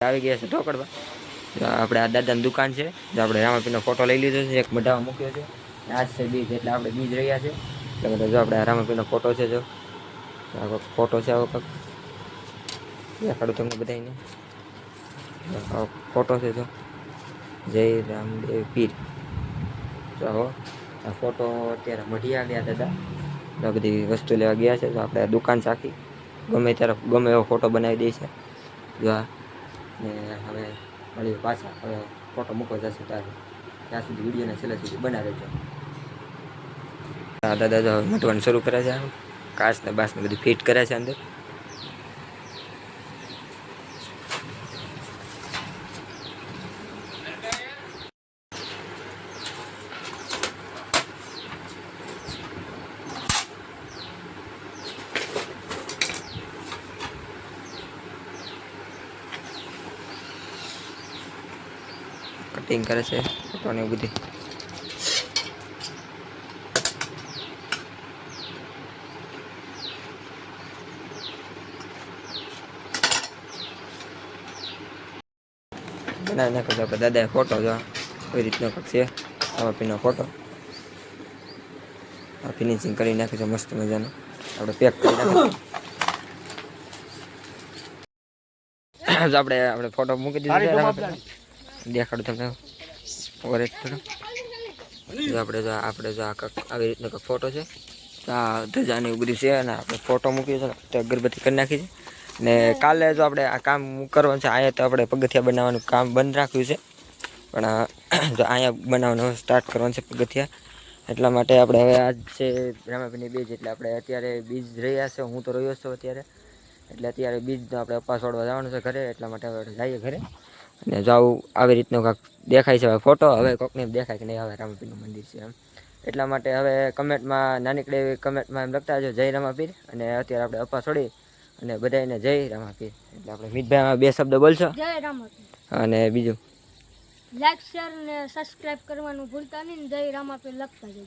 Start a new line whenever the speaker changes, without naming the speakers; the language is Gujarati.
આવી ગયા છે ઢોકળવા આપણે આ દાદાની દુકાન છે, જે આપણે રામાપીરનો ફોટો લઈ લીધો છે, એક મઢામાં મૂક્યો છે. આજ છે બીજ, એટલે આપણે બીજ રહ્યા છે. એટલે બધા જો આપણે આ રામાપીરનો ફોટો છે, જો. ફોટો છે, આવો કંઈક દેખાડું તમને બધાને ફોટો છે, જો. જય રામદેવ પીર. તો આવો, આ ફોટો અત્યારે મઢી આવ્યા દાદા. તો બધી વસ્તુ લેવા ગયા છે તો આપણે દુકાન સાખી ગમે ત્યારે, ગમે એવો ફોટો બનાવી દે છે. જો આ ને હવે મળીએ પાછા. હવે ફોટો મૂકવા જશે ત્યારે. ત્યાં સુધી વિડીયોને છેલ્લે સુધી બનાવે છે. દાદા દાદા મટવાનું શરૂ કરે છે. કાચ ને બાસ ને બધું ફિટ કરે છે અંદર. કટિંગ કરે છે ફોટોને બધું. બનાવી નાખો તો આપણે ફોટો જો એવી રીતનો કંઈક છે આવા પીનો ફોટો. આ ફિનિશિંગ કરી નાખીશું મસ્ત મજાનો. આપણે પેક કરી નાખ્યું આપણે આપણે ફોટો મૂકી દીધો. દેખાડું તમને. થોડો જો આપણે જો આપણે જો આ આવી રીતનો કંઈક ફોટો છે. તો આ ધજાની બધું છે અને આપણે ફોટો મૂક્યો છે. તો અગરબત્તી કરી નાખી છે. ને કાલે જો આપણે આ કામ કરવાનું છે, અહીંયા તો આપણે પગથિયા બનાવવાનું કામ બંધ રાખ્યું છે. પણ જો અહીંયા બનાવવાનું સ્ટાર્ટ કરવાનું છે પગથિયા. એટલા માટે આપણે હવે આજ છે રામાભાઈની બીજ એટલે આપણે અત્યારે બીજ રહ્યા છે. હું તો રહ્યો છું અત્યારે. એટલે અત્યારે બીજનો આપણે અપાસ વાળવા જવાનું છે ઘરે. એટલા માટે હવે જઈએ ઘરે. અને જાવું આવી રીતનો કાંક દેખાય છે હવે ફોટો હવે કોકને દેખાય કે નહીં હવે રામાપીરનું મંદિર છે એમ. એટલા માટે હવે કમેન્ટમાં નાનીકડે એવી કમેન્ટમાં એમ લખતા જો જય રામાપીર. અને અત્યારે આપણે અપા છોડી અને બધાને જય રામાપીર. એટલે આપણે મિતભાઈમાં બે શબ્દ બોલશો.
જય રામાપીર.
અને બીજું?
લાઈક શેર ને સબસ્ક્રાઇબ કરવાનું ભૂલતા નહીં જય રામાપીર લખતા જજો